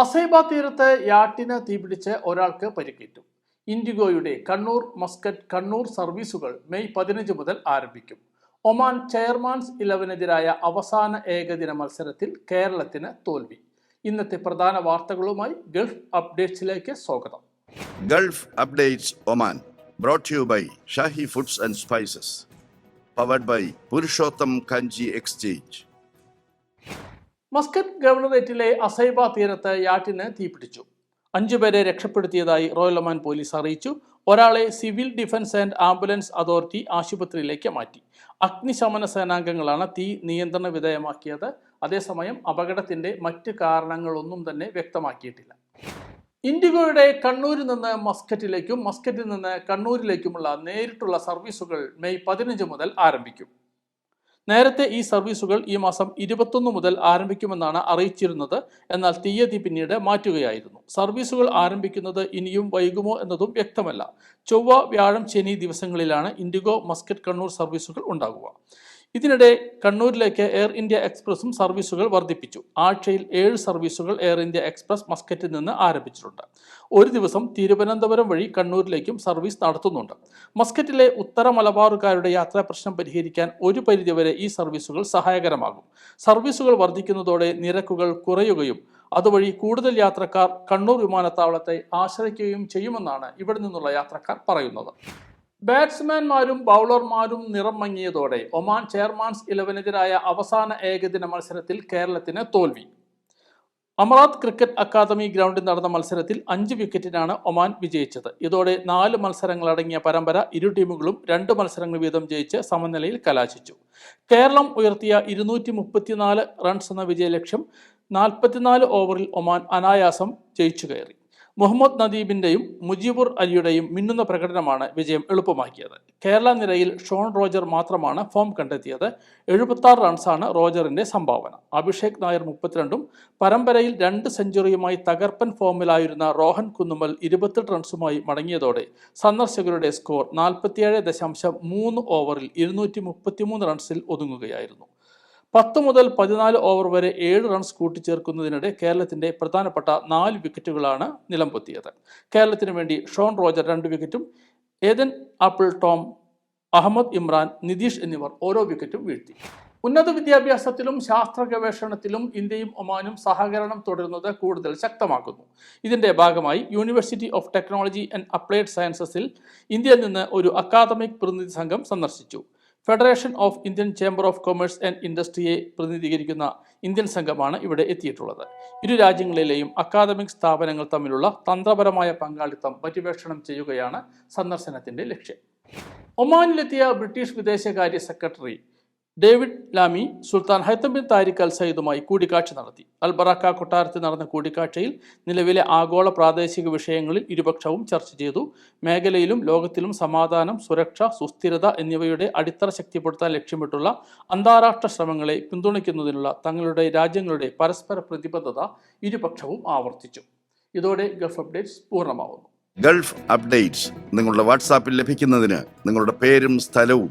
അസൈബ തീരത്ത് യാട്ടിന് തീപിടിച്ച് ഒരാൾക്ക് പരിക്കേറ്റു. ഇൻഡിഗോയുടെ കണ്ണൂർ മസ്കറ്റ് കണ്ണൂർ സർവീസുകൾ മെയ് പതിനഞ്ച് മുതൽ ആരംഭിക്കും. ഒമാൻ ചെയർമാൻസ് ഇലവനെതിരായ അവസാന ഏകദിന മത്സരത്തിൽ കേരളത്തിന് തോൽവി. ഇന്നത്തെ പ്രധാന വാർത്തകളുമായി ഗൾഫ് അപ്ഡേറ്റ്സിലേക്ക് സ്വാഗതം. Gulf updates Oman brought you by Shahi foods and spices powered by Purushottam Kanji exchange. Muscat ഗവർണറേറ്റിലെ അസൈബ തീരത്ത് യാട്ടിന് തീപിടിച്ചു. അഞ്ചുപേരെ രക്ഷപ്പെടുത്തിയതായി റോയൽ ഒമാൻ പോലീസ് അറിയിച്ചു. ഒരാളെ civil defence and ambulance authority ആശുപത്രിയിലേക്ക് മാറ്റി. അഗ്നിശമന സേനാംഗങ്ങളാണ് തീ നിയന്ത്രണ വിധേയമാക്കിയത്. അതേസമയം അപകടത്തിന്റെ മറ്റ് കാരണങ്ങളൊന്നും തന്നെ വ്യക്തമാക്കിയിട്ടില്ല. ഇൻഡിഗോയുടെ കണ്ണൂരിൽ നിന്ന് മസ്കറ്റിലേക്കും മസ്കറ്റിൽ നിന്ന് കണ്ണൂരിലേക്കുമുള്ള നേരിട്ടുള്ള സർവീസുകൾ മെയ് പതിനഞ്ച് മുതൽ ആരംഭിക്കും. നേരത്തെ ഈ സർവീസുകൾ ഈ മാസം ഇരുപത്തൊന്ന് മുതൽ ആരംഭിക്കുമെന്നാണ് അറിയിച്ചിരുന്നത്. എന്നാൽ തീയതി പിന്നീട് മാറ്റുകയായിരുന്നു. സർവീസുകൾ ആരംഭിക്കുന്നത് ഇനിയും വൈകുമോ എന്നതും വ്യക്തമല്ല. ചൊവ്വ വ്യാഴം ശനി ദിവസങ്ങളിലാണ് ഇൻഡിഗോ മസ്കറ്റ് കണ്ണൂർ സർവീസുകൾ ഉണ്ടാകുക ഇതിനിടെ കണ്ണൂരിലേക്ക് എയർ ഇന്ത്യ എക്സ്പ്രസും സർവീസുകൾ വർദ്ധിപ്പിച്ചു. ആഴ്ചയിൽ ഏഴ് സർവീസുകൾ എയർ ഇന്ത്യ എക്സ്പ്രസ് മസ്കറ്റിൽ നിന്ന് ആരംഭിച്ചിട്ടുണ്ട്. ഒരു ദിവസം തിരുവനന്തപുരം വഴി കണ്ണൂരിലേക്കും സർവീസ് നടത്തുന്നുണ്ട്. മസ്കറ്റിലെ ഉത്തര മലബാറുകാരുടെ യാത്രാ പ്രശ്നം പരിഹരിക്കാൻ ഒരു പരിധിവരെ ഈ സർവീസുകൾ സഹായകരമാകും. സർവീസുകൾ വർദ്ധിക്കുന്നതോടെ നിരക്കുകൾ കുറയുകയും അതുവഴി കൂടുതൽ യാത്രക്കാർ കണ്ണൂർ വിമാനത്താവളത്തെ ആശ്രയിക്കുകയും ചെയ്യുമെന്നാണ് ഇവിടെ നിന്നുള്ള യാത്രക്കാർ പറയുന്നത്. ബാറ്റ്സ്മാൻമാരും ബൗളർമാരും നിറം മങ്ങിയതോടെ ഒമാൻ ചെയർമാൻസ് ഇലവനെതിരായ അവസാന ഏകദിന മത്സരത്തിൽ കേരളത്തിന് തോൽവി. അമറാത്ത് ക്രിക്കറ്റ് അക്കാദമി ഗ്രൗണ്ടിൽ നടന്ന മത്സരത്തിൽ അഞ്ച് വിക്കറ്റിനാണ് ഒമാൻ വിജയിച്ചത്. ഇതോടെ നാല് മത്സരങ്ങളടങ്ങിയ പരമ്പര ഇരു ടീമുകളും രണ്ട് മത്സരങ്ങൾ വീതം ജയിച്ച് സമനിലയിൽ കലാശിച്ചു. കേരളം ഉയർത്തിയ ഇരുന്നൂറ്റി മുപ്പത്തിനാല് റൺസ് എന്ന വിജയലക്ഷ്യം നാൽപ്പത്തിനാല് ഓവറിൽ ഒമാൻ അനായാസം ജയിച്ചു കയറി. മുഹമ്മദ് നദീബിന്റെയും മുജീബുർ അലിയുടെയും മിന്നുന്ന പ്രകടനമാണ് വിജയം എളുപ്പമാക്കിയത്. കേരള നിരയിൽ ഷോൺ റോജർ മാത്രമാണ് ഫോം കണ്ടെത്തിയത്. എഴുപത്തി റൺസാണ് റോജറിന്റെ സംഭാവന. അഭിഷേക് നായർ മുപ്പത്തിരണ്ടും പരമ്പരയിൽ രണ്ട് സെഞ്ചുറിയുമായി തകർപ്പൻ ഫോമിലായിരുന്ന റോഹൻ കുന്നുമൽ ഇരുപത്തെട്ട് റൺസുമായി മടങ്ങിയതോടെ സന്ദർശകരുടെ സ്കോർ നാൽപ്പത്തിയേഴ് ദശാംശം മൂന്ന് ഓവറിൽ ഇരുന്നൂറ്റി മുപ്പത്തിമൂന്ന് റൺസിൽ ഒതുങ്ങുകയായിരുന്നു. പത്ത് മുതൽ പതിനാല് ഓവർ വരെ ഏഴ് റൺസ് കൂട്ടിച്ചേർക്കുന്നതിനിടെ കേരളത്തിന്റെ പ്രധാനപ്പെട്ട നാല് വിക്കറ്റുകളാണ് നിലംപൊത്തിയത്. കേരളത്തിന് വേണ്ടി ഷോൺ റോജർ രണ്ട് വിക്കറ്റും Ethan Apple Tom Ahmed Imran Nitish എന്നിവർ ഓരോ വിക്കറ്റും വീഴ്ത്തി. ഉന്നത വിദ്യാഭ്യാസത്തിലും ശാസ്ത്ര ഗവേഷണത്തിലും ഇന്ത്യയും ഒമാനും സഹകരണം തുടരുന്നത് കൂടുതൽ ശക്തമാക്കുന്നു. ഇതിന്റെ ഭാഗമായി university of technology and applied സയൻസസിൽ ഇന്ത്യയിൽ നിന്ന് ഒരു അക്കാദമിക് പ്രതിനിധി സംഘം സന്ദർശിച്ചു. Federation of Indian chamber of commerce and ഇൻഡസ്ട്രിയെ പ്രതിനിധീകരിക്കുന്ന ഇന്ത്യൻ സംഘമാണ് ഇവിടെ എത്തിയിട്ടുള്ളത്. ഇരു രാജ്യങ്ങളിലെയും അക്കാദമിക് സ്ഥാപനങ്ങൾ തമ്മിലുള്ള തന്ത്രപരമായ പങ്കാളിത്തം പര്യവേക്ഷണം ചെയ്യുകയാണ് സന്ദർശനത്തിന്റെ ലക്ഷ്യം. ഒമാനിലെത്തിയ ബ്രിട്ടീഷ് വിദേശകാര്യ secretary David Lammy Sultan Haitham bin Tariq Al സയ്യിദുമായി കൂടിക്കാഴ്ച നടത്തി. അൽബറാക്ക കൊട്ടാരത്തിൽ നടന്ന കൂടിക്കാഴ്ചയിൽ നിലവിലെ ആഗോള പ്രാദേശിക വിഷയങ്ങളിൽ ഇരുപക്ഷവും ചർച്ച ചെയ്തു. മേഖലയിലും ലോകത്തിലും സമാധാനം സുരക്ഷ സുസ്ഥിരത എന്നിവയുടെ അടിത്തറ ശക്തിപ്പെടുത്താൻ ലക്ഷ്യമിട്ടുള്ള അന്താരാഷ്ട്ര ശ്രമങ്ങളെ പിന്തുണയ്ക്കുന്നതിനുള്ള തങ്ങളുടെ രാജ്യങ്ങളുടെ പരസ്പര പ്രതിബദ്ധത ഇരുപക്ഷവും ആവർത്തിച്ചു. ഇതോടെ ഗൾഫ് അപ്ഡേറ്റ്സ് പൂർണമാവുന്നു. ഗൾഫ് അപ്ഡേറ്റ്സ് നിങ്ങളുടെ വാട്സാപ്പിൽ ലഭിക്കുന്നതിന് നിങ്ങളുടെ പേരും സ്ഥലവും